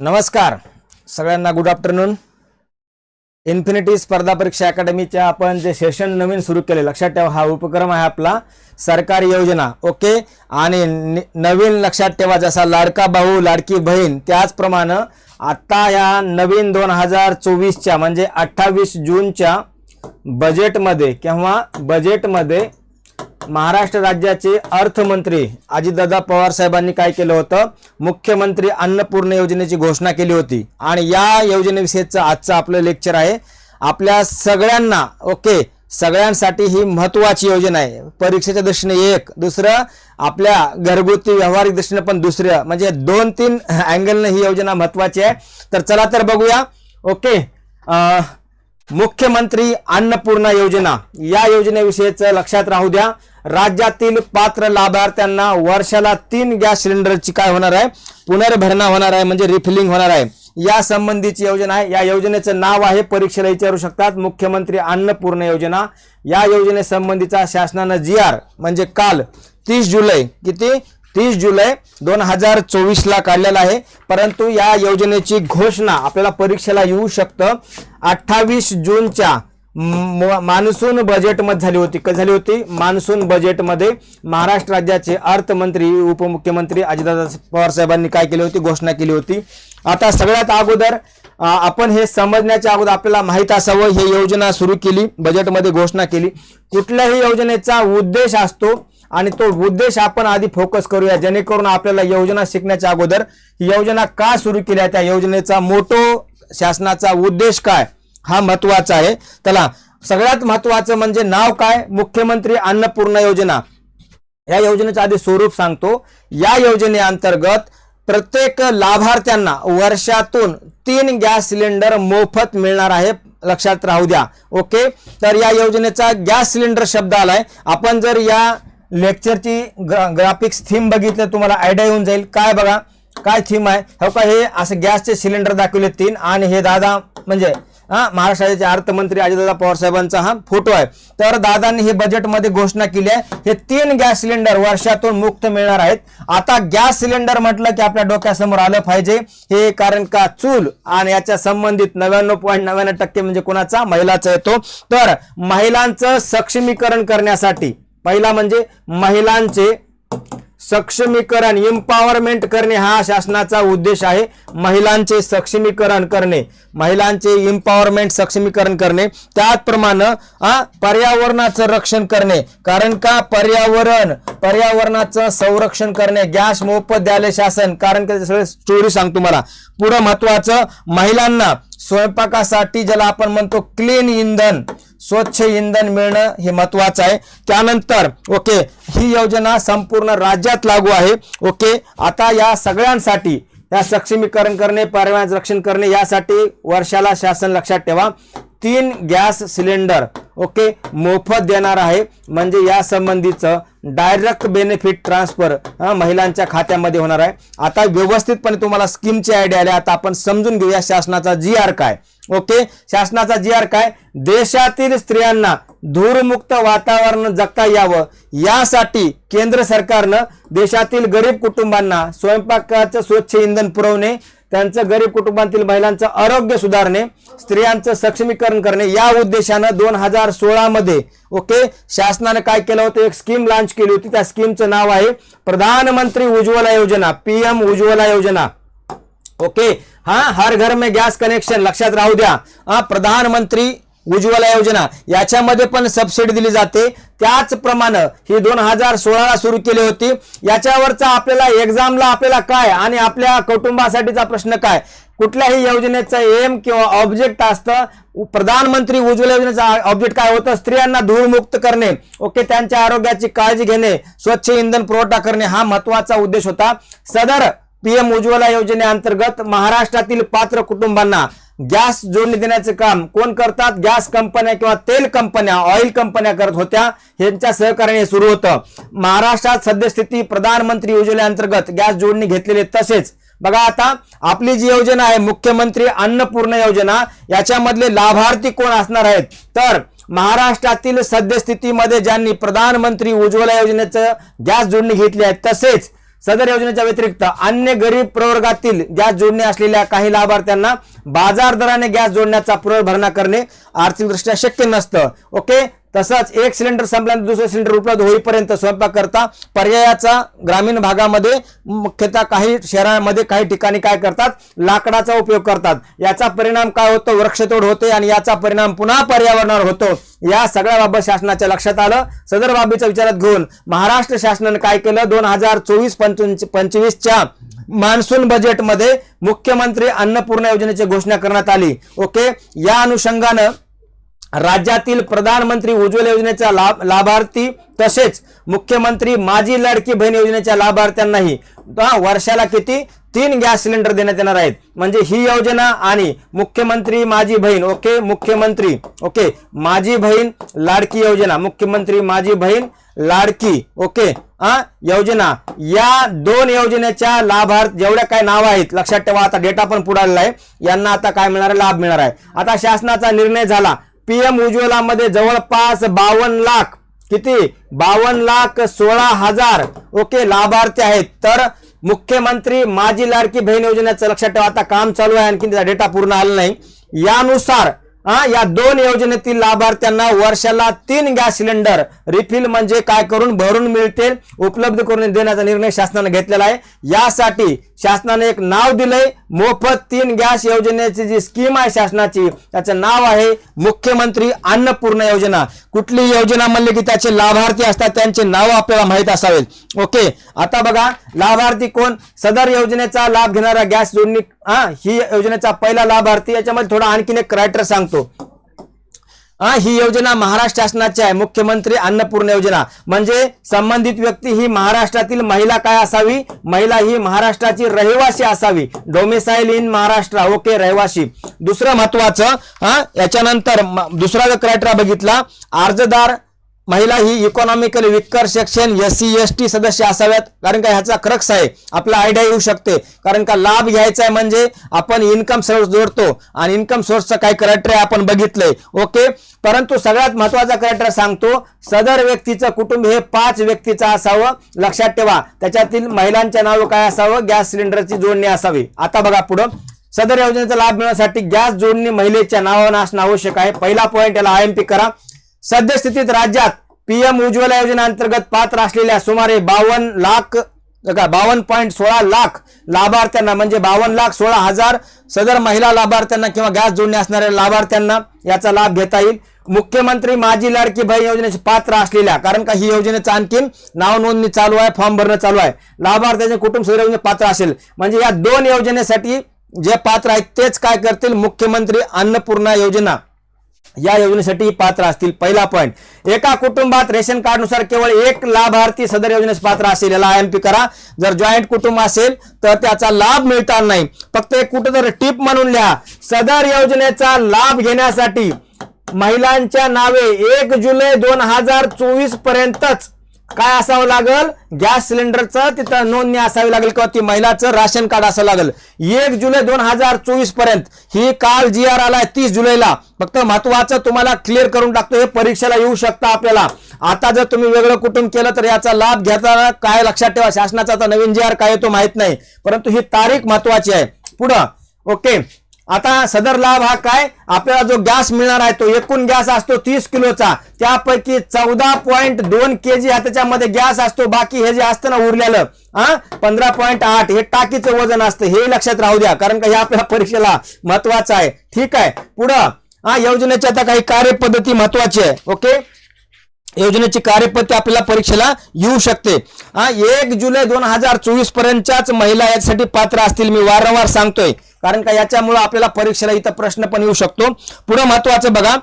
नमस्कार. सगळ्यांना good afternoon infinity स्पर्धा परीक्षा अकॅडमीच्या आपण जे सेशन नवीन सुरू केले लक्षात ठेवा हा उपक्रम आहे आपला सरकारी योजना ओके आणि नि- नवीन लक्षात ठेवा जसा लाडका भाऊ लाडकी बहीण त्याचप्रमाणे आता या नवीन दोन हजार चोवीसच्या म्हणजे अठ्ठावीस जूनच्या बजेटमध्ये किंवा बजेटमध्ये महाराष्ट्र राज्याचे अर्थमंत्री अजितदादा पवार साहेबांनी काय केलं होतं? मुख्यमंत्री अन्नपूर्ण योजनेची घोषणा केली होती. आणि या योजनेविषयीचं आजचं आपलं लेक्चर आहे. आपल्या सगळ्यांना ओके सगळ्यांसाठी ही महत्वाची योजना आहे. परीक्षेच्या दृष्टीने एक. दुसरं आपल्या घरगुती व्यावहारिक दृष्टीने पण दुसरं. म्हणजे दोन तीन अँगलनं ही योजना महत्वाची आहे. तर चला तर बघूया. ओके आ, मुख्यमंत्री अन्नपूर्णा योजना. या योजनेविषयीचं लक्षात राहू द्या. राज्यातील पात्र लाभार्थ्यांना वर्षाला तीन गॅस सिलेंडरची काय होणार आहे? पुनर्भरणा होणार आहे म्हणजे रिफिलिंग होणार आहे. या संबंधीची योजना आहे. या योजनेचं नाव आहे परीक्षेला विचारू शकतात. मुख्यमंत्री अन्नपूर्ण योजना. या योजनेसंबंधीचा शासनानं जी आर म्हणजे काल तीस जुलै किती? तीस जुलै दोन हजार चोवीसला काढलेला आहे. परंतु या योजनेची घोषणा आपल्याला परीक्षेला येऊ शकतं. अठ्ठावीस जूनच्या मान्सून बजेटमध्ये झाली होती. कधी झाली होती? मान्सून बजेटमध्ये महाराष्ट्र राज्याचे अर्थमंत्री उपमुख्यमंत्री अजितदादा पवार साहेबांनी काय केली होती? घोषणा केली होती. आता सगळ्यात अगोदर आपण हे समजण्याच्या अगोदर आपल्याला माहीत असावं ही योजना सुरू केली बजेटमध्ये घोषणा केली. कुठल्याही योजनेचा उद्देश असतो आणि तो उद्देश आपण आधी फोकस करूया. जेणेकरून आपल्याला योजना शिकण्याच्या अगोदर योजना का सुरू केल्या? त्या योजनेचा मोठो शासनाचा उद्देश काय? हा महत्त्वाचा आहे. त्याला सगळ्यात महत्वाचं म्हणजे नाव काय? मुख्यमंत्री अन्नपूर्णा योजना. या योजनेचं आधी स्वरूप सांगतो. या योजनेअंतर्गत प्रत्येक लाभार्थ्यांना वर्षातून तीन गॅस सिलेंडर मोफत मिळणार आहे. लक्षात राहू द्या. ओके? तर या योजनेचा गॅस सिलेंडर शब्द आलाय. आपण जर या लेक्चरची ग्राफिक्स थीम बघितलं तुम्हाला आयडिया येऊन जाईल. काय बघा? काय थीम आहे? हो का हे असे गॅसचे सिलेंडर दाखवले तीन आणि हे दादा म्हणजे हा महाराष्ट्राचे अर्थमंत्री अजितदादा पवारसाहेबांचा हा फोटो आहे. तर दादांनी हे बजेटमध्ये घोषणा केली आहे. हे तीन गॅस सिलेंडर वर्षातून मुक्त मिळणार आहेत. आता गॅस सिलेंडर म्हटलं की आपल्या डोक्यासमोर आलं पाहिजे. हे कारण का? चूल. आणि याच्या संबंधित नव्याण्णव पॉईंट नव्याण्णव टक्के म्हणजे कोणाचा? महिलाचा येतो. तर महिलांचं सक्षमीकरण करण्यासाठी पहिला म्हणजे महिलांचे सक्षमीकरण एम्पॉवरमेंट करणे हा शासनाचा उद्देश आहे. महिलांचे सक्षमीकरण करणे महिलांचे एम्पॉवरमेंट सक्षमीकरण करणे. त्याचप्रमाणे हा, पर्यावरणाचं रक्षण करणे. कारण का? पर्यावरण पर्यावरणाचं संरक्षण करणे. गॅस मोफत द्यायला शासन. कारण का? सगळे स्टोरी सांगतो मला. पुढं महत्वाचं महिलांना स्वयंपाकासाठी ज्याला आपण म्हणतो क्लीन इंधन स्वच्छ इंधन मिळणं हे महत्वाचं आहे. त्यानंतर ओके ही योजना संपूर्ण राज्यात लागू आहे. ओके आता या सगळ्यांसाठी या सक्षमीकरण करणे पर्यावरण रक्षण करणे यासाठी वर्षाला शासन लक्षात ठेवा. तीन गॅस सिलेंडर ओके? मोफत देणार आहे. म्हणजे या संबंधीचं डायरेक्ट बेनिफिट ट्रान्सफर महिलांच्या खात्यामध्ये होणार आहे. आता व्यवस्थितपणे तुम्हाला स्कीमची आयडिया आल्या आता आपण समजून घेऊया शासनाचा जी आर काय. ओके? शासनाचा जी आर काय? देशातील स्त्रियांना धूरमुक्त वातावरण जगता यावं. यासाठी केंद्र सरकारनं देशातील गरीब कुटुंबांना स्वयंपाकाचं स्वच्छ इंधन पुरवणे त्यांचं गरीब कुटुंबातील महिलांचं आरोग्य सुधारणे स्त्रियांचं सक्षमीकरण करणे या उद्देशानं दोन हजार सोळामध्ये ओके शासनानं काय केलं होतं? एक स्कीम लॉन्च केली होती. त्या स्कीमचं नाव आहे प्रधानमंत्री उज्ज्वला योजना पीएम उज्ज्वला योजना. ओके हा हर घर में गॅस कनेक्शन लक्षात राहू द्या. प्रधानमंत्री उज्ज्वला योजना याच्यामध्ये पण सबसिडी दिली जाते. त्याचप्रमाणे ही दोन हजार सोळाला सुरू केली होती. याच्यावरचा आपल्याला एक्झामला आपल्याला काय आणि आपल्या कुटुंबासाठीचा प्रश्न काय? कुठल्याही योजनेचा एम किंवा ऑब्जेक्ट असतं. प्रधानमंत्री उज्ज्वला योजनेचा ऑब्जेक्ट काय होतं? स्त्रियांना धूळमुक्त करणे. ओके त्यांच्या आरोग्याची काळजी घेणे. स्वच्छ इंधन पुरवठा करणे हा महत्त्वाचा उद्देश होता. सदर पीएम उज्ज्वला योजनेअंतर्गत महाराष्ट्रातील पात्र कुटुंबांना गॅस जोडणी देण्याचे काम कोण करतात? गॅस कंपन्या किंवा तेल कंपन्या ऑइल कंपन्या करत होत्या. यांच्या सहकार्याने सुरू होतं. महाराष्ट्रात सद्यस्थिती प्रधानमंत्री योजनेअंतर्गत गॅस जोडणी घेतलेले तसेच बघा आता आपली जी योजना आहे मुख्यमंत्री अन्नपूर्ण योजना याच्यामधले लाभार्थी कोण असणार आहेत? तर महाराष्ट्रातील सद्यस्थितीमध्ये ज्यांनी प्रधानमंत्री उज्ज्वला योजनेचं गॅस जोडणी घेतली आहे तसेच सदर योजनेच्या व्यतिरिक्त अन्य गरीब प्रवर्गातील गॅस जोडणे असलेल्या काही लाभार्थ्यांना बाजार दराने गॅस जोडण्याचा पुनर्भरणा करणे आर्थिकदृष्ट्या शक्य नसतं. ओके? तसंच एक सिलेंडर संपल्यानंतर दुसरं सिलेंडर उपलब्ध होईपर्यंत स्वयंपाक करता पर्यायाचा ग्रामीण भागामध्ये मुख्यतः काही शहरांमध्ये काही ठिकाणी काय करतात? लाकडाचा उपयोग करतात. याचा परिणाम काय होतो? वृक्षतोड होते आणि याचा परिणाम पुन्हा पर्यावरणावर होतो. या सगळ्या बाबत शासनाच्या लक्षात आलं. सदर बाबीचा विचारात घेऊन महाराष्ट्र शासनाने काय केलं? दोन हजार चोवीस पंचवीसच्या मान्सून बजेटमध्ये मुख्यमंत्री अन्नपूर्णा योजनेची घोषणा करण्यात आली. ओके? या अनुषंगानं राज्यातील प्रधानमंत्री उज्ज्वला योजनेचा लाभ लाभार्थी तसेच मुख्यमंत्री माझी लाडकी बहीण योजनेच्या लाभार्थ्यांनाही हा, वर्षाला किती? तीन गॅस सिलेंडर देण्यात येणार आहेत. म्हणजे ही योजना आणि मुख्यमंत्री माझी बहीण ओके? मुख्यमंत्री ओके? माझी बहीण लाडकी योजना मुख्यमंत्री माझी बहीण लाडकी ओके? हा योजना. या दोन योजनेच्या लाभार्थ जेवढ्या काय नाव आहेत लक्षात ठेवा आता डेटा पण पुढे आलेला आहे. यांना आता काय मिळणार लाभ मिळणार आहे. आता शासनाचा निर्णय झाला. पीएम उज्ज्वलामध्ये जवळपास बावन्न लाख किती? बावन्न लाख सोळा हजार. ओके लाभार्थी आहेत. तर मुख्यमंत्री माझी लाडकी बहीण योजनेचं लक्षात ठेवा. आता काम चालू आहे आणखी त्याचा डेटा पूर्ण आला नाही. यानुसार हा या दोन योजनेतील लाभार्थ्यांना वर्षाला तीन गॅस सिलेंडर रिफिल म्हणजे काय करून भरून मिळतील उपलब्ध करून देण्याचा निर्णय शासनाने घेतलेला आहे. यासाठी शासनाने एक नाव दिलंय. मोफत तीन गॅस योजनेची जी स्कीम आहे शासनाची त्याचं नाव आहे मुख्यमंत्री अन्नपूर्ण योजना. कुठली योजना म्हणले की त्याचे लाभार्थी असतात त्यांचे नाव आपल्याला माहीत असावेत. ओके आता बघा लाभार्थी कोण? सदर योजनेचा लाभ घेणारा गॅस जोडणी हा ही योजनेचा पहिला लाभार्थी याच्यामध्ये थोडा आणखीन एक क्रायटेरिया सांगतो. हा ही योजना महाराष्ट्र शासनाची आहे. मुख्यमंत्री अन्नपूर्ण योजना. म्हणजे संबंधित व्यक्ती ही महाराष्ट्रातील महिला काय असावी? महिला ही महाराष्ट्राची रहिवासी असावी. Domicile in Maharashtra. ओके रहिवासी. दुसरं महत्वाचं हा याच्यानंतर दुसरा जो क्रायटेरिया बघितला अर्जदार महिला ही economically weaker section S C S T सदस्य असाव्यात. कारण का ह्याचा क्रक्स आहे आपला आयडिया येऊ शकते. कारण का लाभ घ्यायचा आहे म्हणजे आपण इन्कम सोर्स जोडतो आणि इन्कम सोर्सचं काय क्रायटेरिया आपण बघितलंय. ओके परंतु सगळ्यात महत्त्वाचा क्रायटेरिया सांगतो सदर व्यक्तीचं कुटुंब हे पाच व्यक्तीचं असावं. लक्षात ठेवा त्याच्यातील महिलांच्या नाव काय असावं? गॅस सिलेंडरची जोडणी असावी. आता बघा पुढं. सदर योजनेचा लाभ मिळवण्यासाठी गॅस जोडणी महिलेच्या नावानं असणं आवश्यक आहे. पहिला पॉईंट याला आय एम पी करा. सद्यस्थितीत राज्यात पीएम उज्ज्वला योजनेअंतर्गत पात्र असलेल्या सुमारे बावन्न लाख का बावन्न पॉईंट सोळा लाख लाभार्थ्यांना म्हणजे बावन्न लाख सोळा हजार सदर महिला लाभार्थ्यांना किंवा गॅस जोडणी असणाऱ्या लाभार्थ्यांना याचा लाभ घेता येईल. मुख्यमंत्री माझी लाडकी बहीण योजनेचे पात्र असलेल्या कारण का ही योजनेचं आणखीन नाव नोंदणी चालू आहे फॉर्म भरणं चालू आहे. लाभार्थ्यांचे कुटुंब सदर योजने पात्र असेल. म्हणजे या दोन योजनेसाठी जे पात्र आहेत तेच काय करतील? मुख्यमंत्री अन्नपूर्णा योजना. या योजनेसाठी पात्र असतील. पहिला पॉईंट एका कुटुंबात रेशन कार्डनुसार केवळ एक लाभार्थी सदर योजनेस पात्र असेल याला आय एम पी करा. जर जॉईंट कुटुंब असेल तर त्याचा लाभ मिळणार नाही. फक्त एक कुठं टिप म्हणून लिहा. सदर योजनेचा लाभ घेण्यासाठी महिलांच्या नावे एक जुलै दोन हजार चोवीस पर्यंतच काय असावं लागल? गॅस सिलेंडरचं तिथं नोंदणी असावी लागेल किंवा ती महिलाचं राशन कार्ड असावं लागेल. एक जुलै दोन हजार चोवीसपर्यंत ही काल जी आर आलाय तीस जुलैला. फक्त महत्वाचं तुम्हाला क्लिअर करून टाकतो हे परीक्षेला येऊ शकतं आपल्याला. आता जर तुम्ही वेगळं कुटुंब केलं तर याचा लाभ घेताना काय लक्षात ठेवा. शासनाचा आता नवीन जी आर काय तो माहीत नाही. परंतु ही तारीख महत्वाची आहे. पुढं ओके आता सदर लाभ हा काय? आपल्याला जो गॅस मिळणार आहे तो एकूण गॅस असतो तीस किलोचा. त्यापैकी चौदा पॉईंट दोन के जी हा त्याच्यामध्ये गॅस असतो. बाकी हे जे असतं ना उरलेलं हा पंधरा पॉईंट आठ हे टाकीचं वजन असतं. हे लक्षात राहू द्या कारण का हे आपल्या परीक्षेला महत्वाचं आहे. ठीक आहे. पुढं हा योजनेची आता काही कार्यपद्धती महत्वाची आहे. ओके? योजनेची कार्यपद्धती आपल्याला परीक्षेला येऊ शकते. हा एक जुलै दोन हजार चोवीस पर्यंतच्याच महिला यासाठी पात्र असतील. मी वारंवार सांगतोय. कारण का याच्यामुळे आपल्याला परीक्षेला इथं प्रश्न पण येऊ शकतो. पुढे महत्वाचं बघा.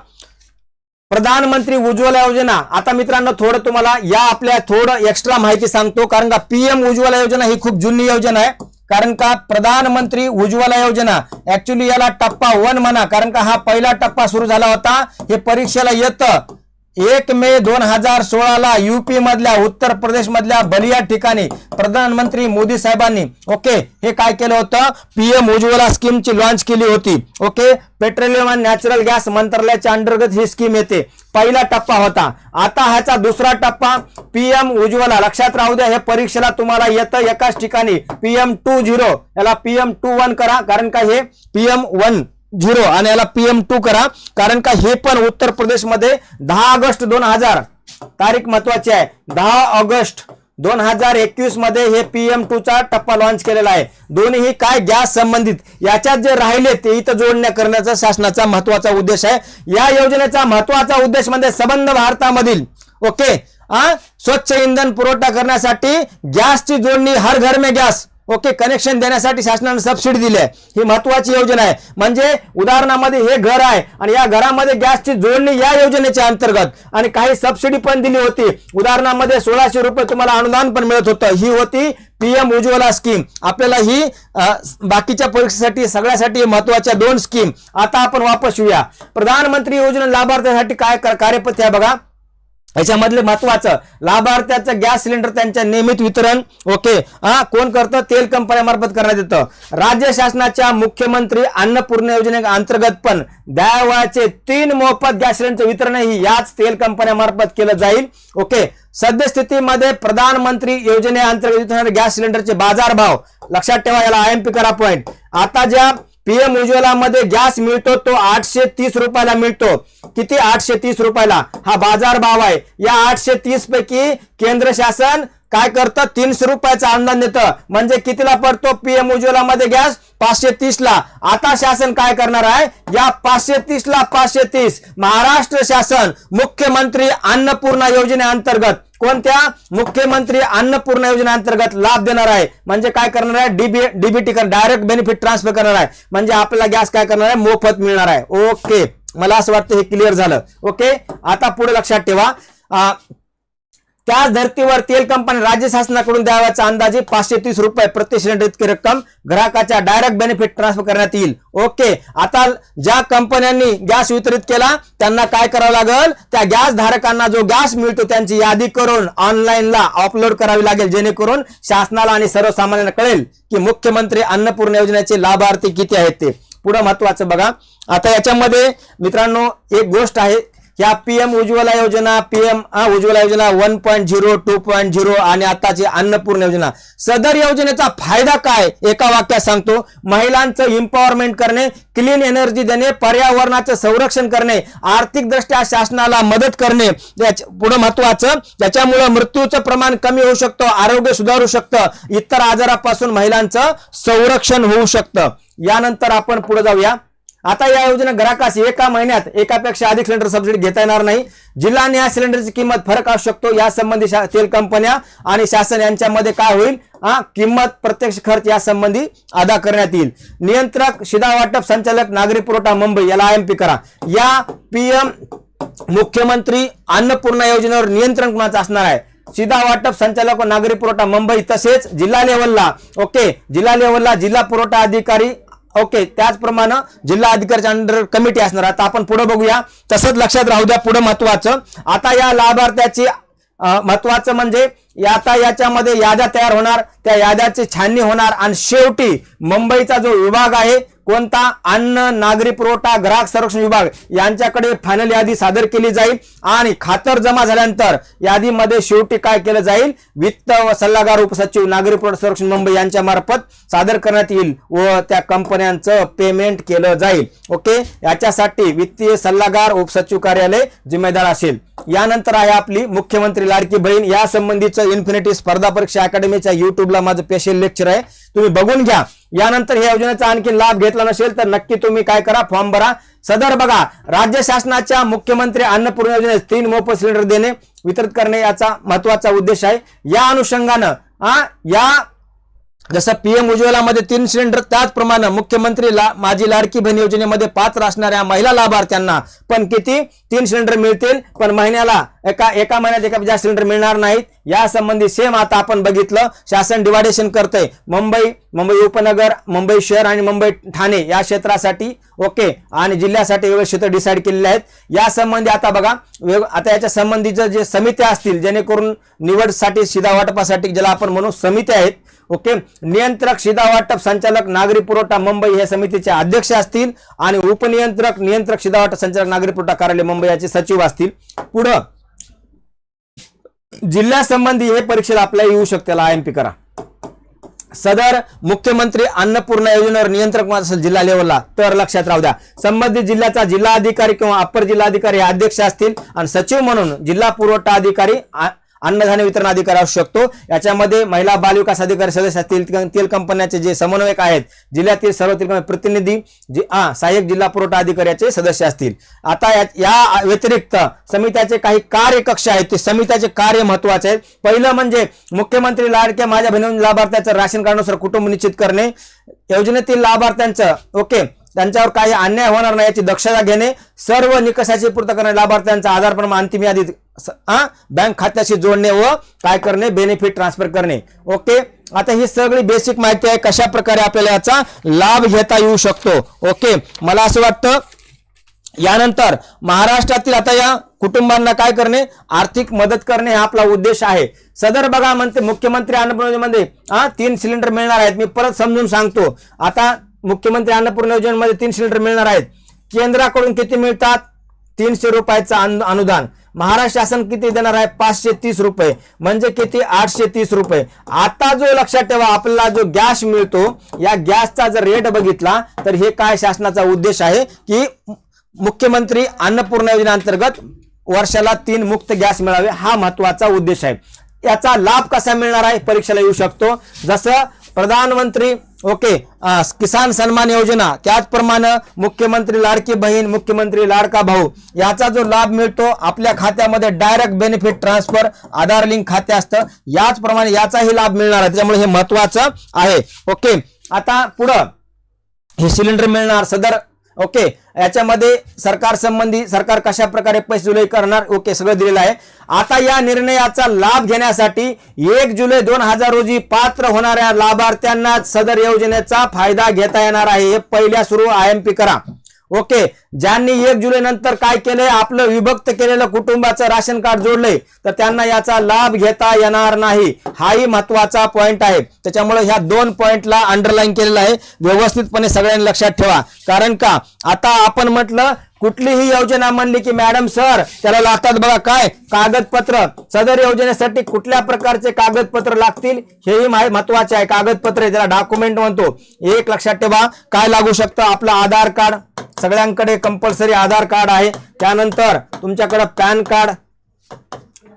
प्रधानमंत्री उज्ज्वला योजना. आता मित्रांनो थोडं तुम्हाला या आपल्या थोडं एक्स्ट्रा माहिती सांगतो. कारण का पीएम उज्ज्वला योजना ही खूप जुनी योजना आहे. कारण का प्रधानमंत्री उज्ज्वला योजना ऍक्च्युली याला टप्पा वन म्हणा. कारण का हा पहिला टप्पा सुरू झाला होता. हे परीक्षेला येतं. एक मे दोन हजार सोळाला युपी मधल्या उत्तर प्रदेश मधल्या बलिया ठिकाणी प्रधानमंत्री मोदी साहेबांनी ओके हे काय केलं होतं? पीएम उज्ज्वला स्कीमची लॉन्च केली होती. ओके पेट्रोलियम आणि नॅचरल गॅस मंत्रालयाच्या अंतर्गत ही स्कीम येते. पहिला टप्पा होता. आता ह्याचा दुसरा टप्पा पीएम उज्ज्वला. लक्षात राहू द्या हे परीक्षेला तुम्हाला येतं एकाच ठिकाणी. पीएम टू झिरो याला पीएम टू वन करा कारण का हे? पीएम वन झिरो आणि याला पीएम टू करा. कारण का हे पण उत्तर प्रदेशमध्ये दहा ऑगस्ट दोन हजार. तारीख महत्वाची आहे. दहा ऑगस्ट दोन हजार एकवीसमध्ये हे पीएम टू चा टप्पा लॉन्च केलेला आहे. दोन्ही काय गॅस संबंधित? याच्यात जे राहिले ते इथं जोडण्या करण्याचा शासनाचा महत्त्वाचा उद्देश आहे. या योजनेचा महत्त्वाचा उद्देश म्हणजे संबंध भारतामधील. ओके? आ? स्वच्छ इंधन पुरवठा करण्यासाठी गॅसची जोडणी हर घर में गॅस. ओके कनेक्शन देण्यासाठी शासनाने सबसिडी दिली आहे. ही महत्वाची योजना आहे. म्हणजे उदाहरणामध्ये हे घर आहे आणि या घरामध्ये गॅसची जोडणी या योजनेच्या अंतर्गत आणि काही सबसिडी पण दिली होती. उदाहरणामध्ये सोळाशे रुपये तुम्हाला अनुदान पण मिळत होतं. ही होती पीएम उज्ज्वला स्कीम आपल्याला ही बाकीच्या परीक्षेसाठी सगळ्यासाठी महत्त्वाच्या दोन स्कीम आता आपण वापस येऊया. प्रधानमंत्री योजना लाभार्थ्यासाठी काय कर- आहे बघा. याच्यामधले महत्वाचं. लाभार्थ्याचं गॅस सिलेंडर त्यांच्या नियमित वितरण. ओके. हा कोण करतं? तेल कंपन्यामार्फत करण्यात येतं. राज्य शासनाच्या मुख्यमंत्री अन्नपूर्ण योजने अंतर्गत पण द्यावयाचे तीन मोफत गॅस सिलेंडरचं वितरणही याच तेल कंपन्यामार्फत केलं जाईल. ओके. सद्यस्थितीमध्ये प्रधानमंत्री योजनेअंतर्गत अंतर्गत गॅस सिलेंडरचे बाजारभाव. लक्षात ठेवा याला आय एम पी करा पॉईंट आता ज्या पीएम उज्ज्वला मध्ये गॅस मिळतो तो आठशे तीस रुपयाला मिळतो. किती? आठशे तीस रुपयाला. हा बाजार भाव आहे. या आठशे तीस पैकी केंद्र शासन काय करतं? तीनशे रुपयाचा अनुदान देतं. म्हणजे कितीला पडतो? पीएम उज्ज्वला मध्ये गॅस पाचशे तीस ला आता शासन काय करणार आहे? या पाचशे तीस ला पाचशे तीस. महाराष्ट्र शासन मुख्यमंत्री अन्नपूर्णा योजनेअंतर्गत कोणत्या मुख्यमंत्री अन्नपूर्णा योजनेअंतर्गत लाभ देणार आहे? म्हणजे काय करणार आहे? DB DBT direct benefit transfer करणार आहे. म्हणजे आपल्याला गॅस काय करणार आहे? मोफत मिळणार आहे. ओके मला असं वाटतं हे क्लिअर झालं. ओके आता पुढे लक्षात ठेवा. त्याच धर्तीवर तेल कंपनी राज्य शासनाकडून द्यावाचा अंदाजे पाचशे तीस रुपये प्रति सिलेंडर इतकी रक्कम ग्राहकाच्या डायरेक्ट बेनिफिट ट्रान्सफर करण्यात येईल. ओके आता ज्या कंपन्यांनी गॅस वितरित केला त्यांना काय करावं लागेल? त्या गॅस धारकांना जो गॅस मिळतो त्यांची यादी करून ऑनलाईनला अपलोड करावी लागेल जेणेकरून शासनाला आणि सर्वसामान्यांना कळेल की मुख्यमंत्री अन्नपूर्ण योजनेचे लाभार्थी किती आहेत ते. पुढं महत्वाचं बघा. आता याच्यामध्ये मित्रांनो एक गोष्ट आहे या पीएम उज्ज्वला योजना पीएम उज्ज्वला योजना one point zero two point zero आणि आताची अन्नपूर्ण योजना. सदर योजनेचा फायदा काय? एका वाक्यात सांगतो. महिलांचं इम्पॉवरमेंट करणे क्लीन एनर्जी देणे पर्यावरणाचं संरक्षण करणे आर्थिक दृष्ट्या शासनाला मदत करणे पुढे महत्वाचं त्याच्यामुळे मृत्यूचं प्रमाण कमी होऊ शकतं आरोग्य सुधारू शकतं. इतर आजारापासून महिलांचं संरक्षण होऊ शकतं. यानंतर आपण पुढे जाऊया. आता या योजना ग्राहकास एका महिन्यात एकापेक्षा अधिक सिलेंडर सबसिडी घेता येणार नाही. जिल्हा आणि या सिलेंडरची किंमत फरक असू शकतो. या संबंधी शा- तेल कंपन्या आणि शासन यांच्यामध्ये काय होईल? हा किंमत प्रत्यक्ष खर्च या संबंधी अदा करण्यात येईल. नियंत्रक शिधा वाटप संचालक नागरी पुरवठा मुंबई याला आयएमपी करा. या पीएम मुख्यमंत्री अन्नपूर्णा योजनेवर नियंत्रण कुणाचं असणार आहे? सीधा वाटप संचालक व नागरी पुरवठा मुंबई तसेच जिल्हा लेवलला. ओके जिल्हा लेवलला जिल्हा पुरवठा अधिकारी ओके त्याचप्रमाणे जिल्हा अधिकाऱ्याच्या अंडर कमिटी असणार. आता आपण पुढे बघूया. तसंच लक्षात राहू द्या पुढे महत्वाचं. आता या लाभार्थ्याची महत्वाचं म्हणजे आता याच्यामध्ये याद्या तयार होणार त्या याद्याची छाननी होणार आणि शेवटी मुंबईचा जो विभाग आहे कोणता? अन्न नागरी पुरवठा ग्राहक संरक्षण विभाग यांच्याकडे फायनल यादी सादर केली जाईल आणि खातर जमा झाल्यानंतर यादीमध्ये शेवटी काय केलं जाईल? वित्त व सल्लागार उपसचिव नागरी पुरवठा संरक्षण मुंबई यांच्या मार्फत सादर करण्यात येईल व त्या कंपन्यांचं पेमेंट केलं जाईल. ओके याच्यासाठी वित्तीय सल्लागार उपसचिव कार्यालय जिम्मेदार असेल. यानंतर आहे आपली मुख्यमंत्री लाडकी बहीण. यासंबंधीचं इन्फिनिटी स्पर्धा परीक्षा अकॅडमीच्या युट्यूबला माझं स्पेशल लेक्चर आहे. तुम्ही बघून घ्या. यानंतर या योजनेचा आणखी लाभ घेतला नसेल तर नक्की तुम्ही काय करा? फॉर्म भरा. सदर बघा राज्य शासनाच्या मुख्यमंत्री अन्नपूर्णा योजनेत तीन मोफत सिलेंडर देणे वितरित करणे याचा महत्त्वाचा उद्देश आहे. या अनुषंगानं हा या जसं पीएम उज्ज्वलामध्ये तीन सिलेंडर त्याचप्रमाणे मुख्यमंत्री ला माझी लाडकी बहीण योजनेमध्ये पात्र असणाऱ्या महिला लाभार्थ्यांना पण किती? तीन सिलेंडर मिळतील. पण महिन्याला एका एका महिन्यात एका जास्त सिलेंडर मिळणार नाहीत या संबंधी सेम आता आपण बघितलं. शासन डिवायडेशन करतंय. मुंबई मुंबई उपनगर मुंबई शहर आणि मुंबई ठाणे या क्षेत्रासाठी ओके. आणि जिल्ह्यासाठी वेगवेगळे क्षेत्र डिसाईड केलेले आहेत. या संबंधी आता बघा आता याच्या संबंधीचं जे समित्या असतील जेणेकरून निवडसाठी शिधा वाटपासाठी ज्याला आपण म्हणू समित्या आहेत ओके? नियंत्रक शिधा वाटप संचालक नागरी पुरवठा मुंबई हे समितीचे अध्यक्ष असतील आणि उपनियंत्रक नियंत्रक शिधा वाटप संचालक नागरी पुरवठा कार्यालय मुंबई याचे सचिव असतील. पुढं जिल्ह्यासंबंधी हे परीक्षेला आपल्याला येऊ शकते आय एम पी करा. सदर मुख्यमंत्री अन्नपूर्णा योजनेवर नियंत्रक असेल जिल्हा लेवलला? तर लक्षात राहू द्या. संबंधित जिल्ह्याचा जिल्हा अधिकारी किंवा अप्पर जिल्हाधिकारी हे अध्यक्ष असतील आणि सचिव म्हणून जिल्हा पुरवठा अधिकारी आ- अन्नधान्य वितरण अधिकारी असू शकतो. याच्यामध्ये महिला बाल विकास अधिकारी सदस्य असतील तेल- कंपन्याचे जे समन्वयक आहेत जिल्ह्यातील सर्व तेल प्रतिनिधी जे हा सहाय्यक जिल्हा पुरवठा अधिकाऱ्याचे सदस्य असतील. आता या- या व्यतिरिक्त समित्याचे काही कार्यकक्ष आहेत ते समित्याचे कार्य महत्त्वाचे आहेत. पहिलं म्हणजे मुख्यमंत्री लाडक्या माझ्या बहिणी लाभार्थ्याचं राशन कार्डनुसार कुटुंब निश्चित करणे. योजनेतील लाभार्थ्यांचं ओके त्यांच्यावर काही अन्याय होणार नाही याची दक्षता घेणे. सर्व निकषाची पूर्त करणे. लाभार्थ्यांचा आधार प्रमाण अंतिम यादीत बँक खात्याशी जोडणे व काय करणे? बेनिफिट ट्रान्सफर करणे. ओके आता ही सगळी बेसिक माहिती आहे. कशा प्रकारे आपल्याला याचा लाभ घेता येऊ शकतो? ओके मला असं वाटतं यानंतर महाराष्ट्रातील आता या कुटुंबांना काय करणे? आर्थिक मदत करणे हा आपला उद्देश आहे. सदर बघा म्हणते मुख्यमंत्री अन्नपूर्णमध्ये हा तीन सिलेंडर मिळणार आहेत. मी परत समजून सांगतो. आता मुख्यमंत्री अन्नपूर्णा योजनेमध्ये तीन सिलेंडर मिळणार आहेत. केंद्राकडून किती मिळतात? तीनशे रुपयाचं अनुदान. महाराष्ट्र शासन किती देणार आहे? पाचशे तीस रुपये. म्हणजे किती? आठशे तीस रुपये. आता जो लक्षात ठेवा आपल्याला जो गॅस मिळतो या गॅसचा जर रेट बघितला तर हे काय शासनाचा उद्देश आहे? की मुख्यमंत्री अन्नपूर्णा योजनेअंतर्गत वर्षाला तीन मुक्त गॅस मिळावे हा महत्त्वाचा उद्देश आहे. याचा लाभ कसा मिळणार आहे? परीक्षेला येऊ शकतो. जसं प्रधानमंत्री ओके किसान सन्मान योजना. त्याचप्रमाणे मुख्यमंत्री लाडकी बहीण मुख्यमंत्री लाडका भाऊ याचा जो लाभ मिळतो आपल्या खात्यामध्ये direct benefit transfer Aadhaar link खाते असतं. याचप्रमाणे याचाही लाभ मिळणार आहे. त्यामुळे हे महत्वाचं आहे. ओके आता पुढं. हे सिलेंडर मिळणार सदर. ओके याच्यामध्ये सरकार संबंधी सरकार कशा प्रकारे पैसे जुलै करणार ओके सगळं दिलेलं आहे. आता या निर्णयाचा लाभ घेण्यासाठी एक जुलै दोन हजार रोजी पात्र होणाऱ्या लाभार्थ्यांना सदर योजनेचा फायदा घेता येणार आहे. हे पहिल्या सुरू आय एम पी करा. ओके ज्यांनी एक जुलै नंतर काय केलंय आपलं विभक्त केलेलं कुटुंबाचं राशन कार्ड जोडलंय तर त्यांना याचा लाभ घेता येणार नाही. हाही महत्त्वाचा पॉइंट आहे. त्याच्यामुळे ह्या दोन पॉइंटला अंडरलाईन केलेलं आहे. व्यवस्थितपणे सगळ्यांनी लक्षात ठेवा. कारण का आता आपण म्हटलं कुठलीही योजना म्हणली की मॅडम सर त्याला लागतात बघा काय? कागदपत्र. सदर योजनेसाठी कुठल्या प्रकारचे कागदपत्र लागतील हेही महत्त्वाचे आहे. कागदपत्र त्याला डॉक्युमेंट म्हणतो. एक लक्षात ठेवा. काय लागू शकतं? आपलं आधार कार्ड. सगळ्यांकडे कंपल्सरी आधार कार्ड आहे. त्यानंतर तुमच्याकडं PAN card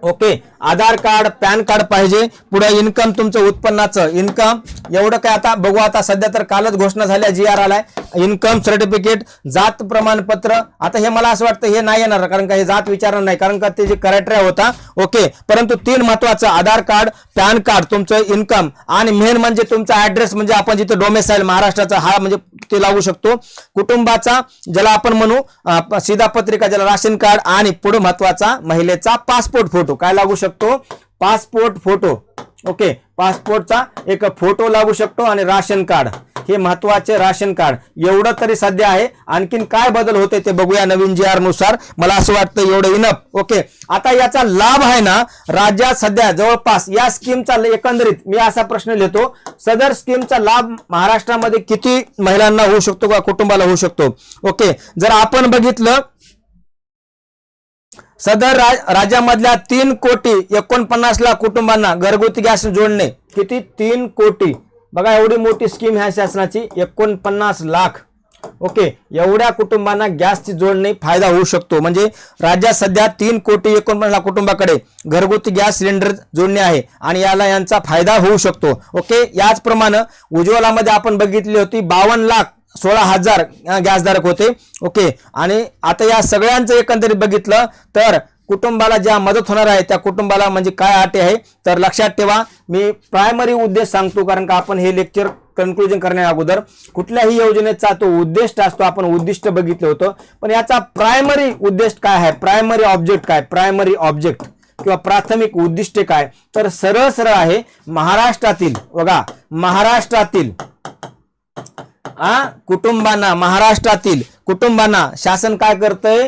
okay Aadhaar card PAN card पाहिजे. पुढे इन्कम तुमचं उत्पन्नाचं इन्कम. एवढं काय आता बघू आता सध्या तर कालच घोषणा झाल्या जी आर आलाय. इन्कम सर्टिफिकेट जात प्रमाणपत्र. आता हे मला असं वाटतं हे नाही येणार कारण का हे जात विचारणार नाही कारण का ते जे क्रायटेरिया होता ओके परंतु तीन महत्वाचं आधार कार्ड पॅन कार्ड तुमचं इन्कम. आणि मेन म्हणजे तुमचा ऍड्रेस म्हणजे आपण जिथे डोमेसाईल महाराष्ट्राचा हा म्हणजे ते लागू शकतो. कुटुंबाचा ज्याला आपण म्हणू अं, सीधा पत्रिका ज्याला राशन कार्ड आणि पुढे महत्त्वाचा महिलेचा पासपोर्ट फोटो काय लागू शकतो? Passport photo. ओके. पासपोर्टचा एक फोटो लागू शकतो आणि राशन कार्ड. हे महत्त्वाचे राशन कार्ड. एवढं तरी सध्या आहे. आणखीन काय बदल होते ते बघूया नवीन जी आरनुसार. मला असं वाटतं एवढं इनफ ओके. आता याचा लाभ आहे ना राज्यात सध्या जवळपास या स्कीमचा एकंदरीत मी असा प्रश्न लिहितो. सदर स्कीमचा लाभ महाराष्ट्रामध्ये किती महिलांना होऊ शकतो किंवा कुटुंबाला होऊ शकतो? ओके. जर आपण बघितलं सदर रा- राज्यामधल्या तीन कोटी एकोणपन्नास लाख कुटुंबांना घरगुती गॅस जोडणे. किती? तीन कोटी. बघा एवढी मोठी स्कीम ह्या शासनाची एकोणपन्नास लाख. ओके एवढ्या कुटुंबांना गॅसची जोडणे फायदा होऊ शकतो. म्हणजे राज्यात सध्या तीन कोटी एकोणपन्नास लाख कुटुंबाकडे घरगुती गॅस सिलेंडर जोडणे आहे आणि याला यांचा फायदा होऊ शकतो. ओके याचप्रमाणे उज्ज्वलामध्ये आपण बघितली होती बावन्न लाख सोळा हजार गॅसधारक होते. ओके आणि आता या सगळ्यांचं एकंदरीत बघितलं तर कुटुंबाला ज्या मदत होणार आहे त्या कुटुंबाला म्हणजे काय अटी आहे तर लक्षात ठेवा. मी प्रायमरी उद्देश सांगतो कारण का आपण हे लेक्चर कन्क्लुजन करण्या अगोदर कुठल्याही योजनेचा तो उद्दिष्ट असतो आपण उद्दिष्ट बघितलं होतं. पण याचा प्रायमरी उद्देश काय आहे? प्रायमरी ऑब्जेक्ट काय? प्रायमरी ऑब्जेक्ट किंवा प्राथमिक उद्दिष्टे काय? तर सरळ सरळ आहे महाराष्ट्रातील बघा महाराष्ट्रातील आ? कुटुंबांना महाराष्ट्रातील कुटुंबांना शासन काय करतंय?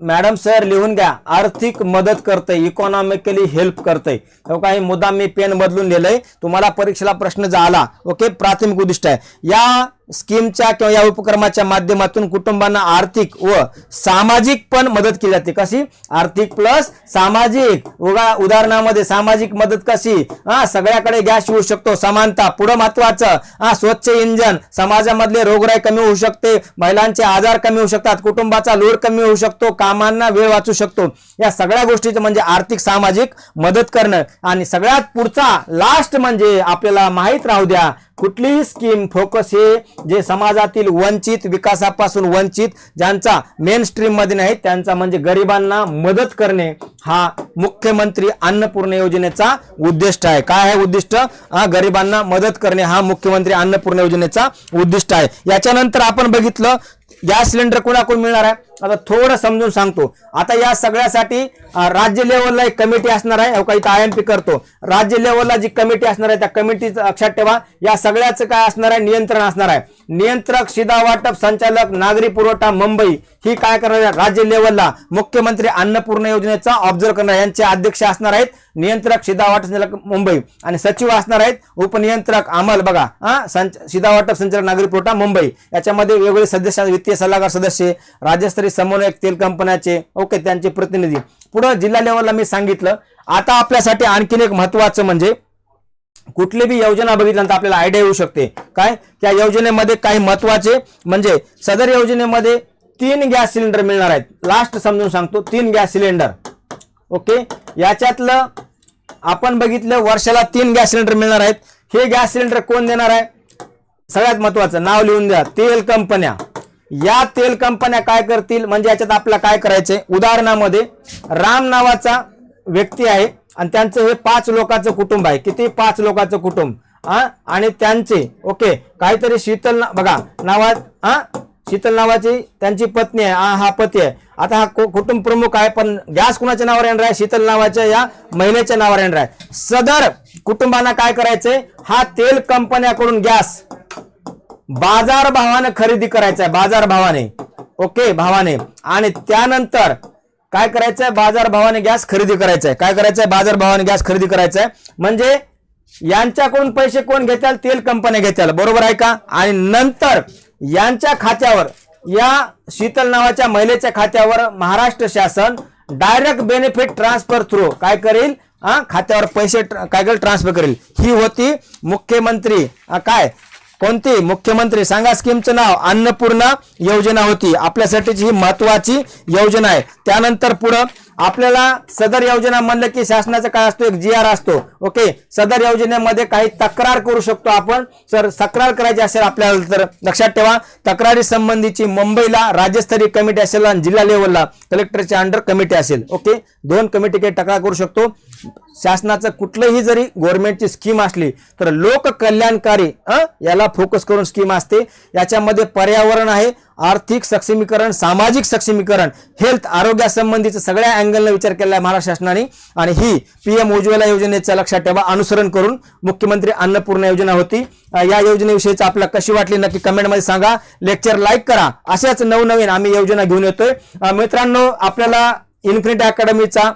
मॅडम सर लिहून घ्या. आर्थिक मदत करतंय इकॉनॉमिकली हेल्प करतंय. तेव्हा काही मुद्दा मी पेन बदलून लिहिलंय तुम्हाला परीक्षेला प्रश्न जर आला ओके प्राथमिक उद्दिष्ट आहे. या स्कीमच्या किंवा या उपक्रमाच्या माध्यमातून कुटुंबांना आर्थिक व सामाजिक पण मदत केली जाते. कशी? आर्थिक प्लस सामाजिक. उगा उदाहरणामध्ये सामाजिक मदत कशी? हा सगळ्याकडे गॅस येऊ शकतो. समानता पुढं महत्वाचं. हा स्वच्छ इंजन. समाजामधले रोगराई कमी होऊ शकते. महिलांचे आजार कमी होऊ शकतात. कुटुंबाचा लोड कमी होऊ शकतो. कामांना वेळ वाचू शकतो. या सगळ्या गोष्टीचं म्हणजे आर्थिक सामाजिक मदत करणं. आणि सगळ्यात पुढचा लास्ट म्हणजे आपल्याला माहीत राहू द्या. कुठलीही स्कीम फोकस हे जे समाजातील वंचित विकासापासून वंचित ज्यांचा मेन स्ट्रीममध्ये नाही त्यांचा म्हणजे गरिबांना मदत करणे हा मुख्यमंत्री अन्नपूर्ण योजनेचा उद्दिष्ट आहे. काय आहे उद्दिष्ट? हा गरिबांना मदत करणे हा मुख्यमंत्री अन्नपूर्ण योजनेचा उद्दिष्ट आहे. याच्यानंतर आपण बघितलं गॅस सिलेंडर कोणाकडून मिळणार आहे? आता थोडं समजून सांगतो. आता या सगळ्यासाठी राज्य लेवलला एक कमिटी असणार आहे. काही आय एम पी करतो. राज्य लेवलला जी कमिटी असणार आहे त्या कमिटी लक्षात ठेवा. या सगळ्याचं काय असणार आहे? नियंत्रण असणार आहे. नियंत्रक शिधा वाटप संचालक नागरी पुरवठा मुंबई. ही काय करणार आहे? राज्य लेवलला मुख्यमंत्री अन्नपूर्ण योजनेचा ऑब्झर्व करणार यांचे अध्यक्ष असणार आहेत. नियंत्रक शिधा वाटप संचालक मुंबई. आणि सचिव असणार आहेत उपनियंत्रक अमल. बघा हा संच शिधा वाटप संचालक नागरी पुरवठा मुंबई. याच्यामध्ये वेगवेगळे सदस्य वित्तीय सल्लागार सदस्य राज्यस्तरीय समन्वयक तेल कंपन्याचे ओके त्यांचे प्रतिनिधी. पुढे जिल्हा लेवलला मी सांगितलं. आता आपल्यासाठी आणखीन एक महत्वाचं म्हणजे कुठली बी योजना बघितल्यानंतर आपल्याला आयडिया येऊ शकते. काय? त्या योजनेमध्ये काही महत्त्वाचे म्हणजे सदर योजनेमध्ये तीन गॅस सिलेंडर मिळणार आहेत. लास्ट समजून सांगतो तीन गॅस सिलेंडर. ओके याच्यातलं आपण बघितलं वर्षाला तीन गॅस सिलेंडर मिळणार आहेत. हे गॅस सिलेंडर कोण देणार आहे? सगळ्यात महत्वाचं नाव लिहून द्या. तेल कंपन्या. या तेल कंपन्या काय करतील? म्हणजे याच्यात आपला काय करायचंय? उदाहरणामध्ये राम नावाचा व्यक्ती आहे आणि त्यांचं हे पाच लोकांचं कुटुंब आहे. किती? पाच लोकांचं कुटुंब. हा? आणि त्यांचे ओके काहीतरी शीतल ना- बघा नावा हा? शीतल नावाची त्यांची पत्नी आहे. हा हा पती आहे. आता हा कु- कुटुंब प्रमुख आहे पण गॅस कुणाच्या नावावर येणार आहे? शीतल नावाच्या या महिलेच्या नावावर येणार आहे. सदर कुटुंबांना काय करायचंय? हा तेल कंपन्याकडून गॅस बाजार भावाने खरेदी करायचंय आहे बाजार भावाने. ओके भावाने. आणि त्यानंतर काय करायचंय? बाजार भावाने गॅस खरेदी करायचा आहे काय करायचंय? बाजार भावाने गॅस खरेदी करायचा आहे म्हणजे यांच्याकडून पैसे कोण घेताल तेल कंपन्या घेताल बरोबर आहे का? आणि नंतर यांच्या खात्यावर या शीतल नावाच्या महिलेच्या खात्यावर महाराष्ट्र शासन डायरेक्ट बेनिफिट ट्रान्सफर थ्रू काय करेल? खात्यावर पैसे काय करेल? ट्रान्सफर करेल. ही होती मुख्यमंत्री काय? कोणती? मुख्यमंत्री. सांगा स्कीमचं नाव. अन्नपूर्णा योजना होती. आपल्यासाठीची ही महत्वाची योजना आहे. त्यानंतर पुढं आपल्याला सदर योजना म्हणलं की शासनाचा काय असतो? एक जी आर असतो. ओके सदर योजनेमध्ये काही तक्रार करू शकतो आपण. सर तक्रार करायची असेल आपल्याला तर लक्षात ठेवा. तक्रारी संबंधीची मुंबईला राज्यस्तरीय कमिटी असेल आणि जिल्हा लेवलला कलेक्टरच्या अंडर कमिटी असेल. ओके दोन कमिटी काही तक्रार करू शकतो. शासनाचं कुठलंही जरी गव्हर्नमेंटची स्कीम असली तर लोक कल्याणकारी अं, याला फोकस करून स्कीम असते. याच्यामध्ये पर्यावरण आहे. आर्थिक सक्षमीकरण सामाजिक सक्षमीकरण हेल्थ आरोग्यासंबंधीचं सगळ्या अँगलनं विचार केला आहे महाराष्ट्र शासनाने. आणि ही पीएम उज्ज्वला योजनेचं लक्षात ठेवा. अनुसरण करून मुख्यमंत्री अन्नपूर्णा योजना होती. या योजनेविषयीचं आपल्याला कशी वाटली नक्की कमेंटमध्ये सांगा. लेक्चर लाईक करा. अशाच नवनवीन आम्ही योजना घेऊन येतोय. मित्रांनो आपल्याला इन्फिनिटी अकॅडमीचा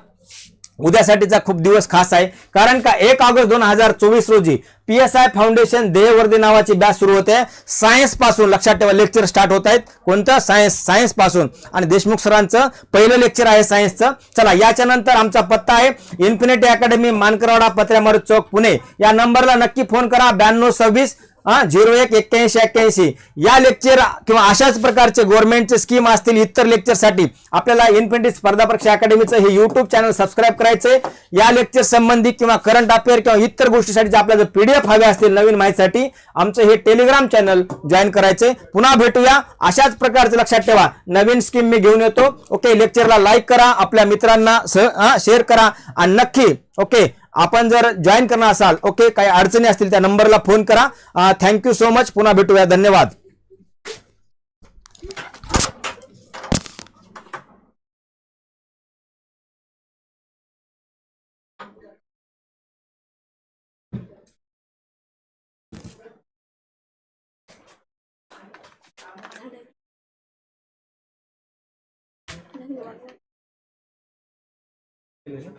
उद्यासाठीचा खूप दिवस खास आहे. कारण का एक ऑगस्ट दोन हजार चोवीस रोजी पी एस आय फाउंडेशन देहवर्दी नावाची बॅच सुरू होते. सायन्सपासून लक्षात ठेवा लेक्चर स्टार्ट होत आहेत. कोणतं? सायन्स सायन्सपासून. आणि देशमुख सरांचं पहिलं लेक्चर आहे सायन्सचं चला याच्यानंतर आमचा पत्ता आहे. इन्फिनिटी अकॅडमी मानकरवाडा पत्र्यामारुत चौक पुणे. या नंबरला नक्की फोन करा. ब्याण्णव सव्वीस हा झिरो एक एक्क्याऐंशी एक्क्याऐंशी. या लेक्चर किंवा अशाच प्रकारचे गव्हर्नमेंटचे स्कीम असतील इतर लेक्चरसाठी आपल्याला इन्फिनिटी स्पर्धा परीक्षा अकॅडमीचं हे युट्यूब चॅनल सबस्क्राईब करायचंय. या लेक्चर संबंधी किंवा करंट अफेअर किंवा इतर गोष्टीसाठी जे आपल्याला पीडीएफ हवे असतील नवीन माहितीसाठी आमचं हे टेलिग्राम चॅनल जॉईन करायचंय. पुन्हा भेटूया. अशाच प्रकारचे लक्षात ठेवा. नवीन स्कीम मी घेऊन येतो. ओके लेक्चरला लाईक करा. आपल्या मित्रांना शेअर करा. आणि नक्की ओके आपण जर जॉईन करणार असाल ओके काही अडचणी असतील त्या नंबरला फोन करा. थँक्यू सो मच पुन्हा भेटूया. धन्यवाद. Gracias.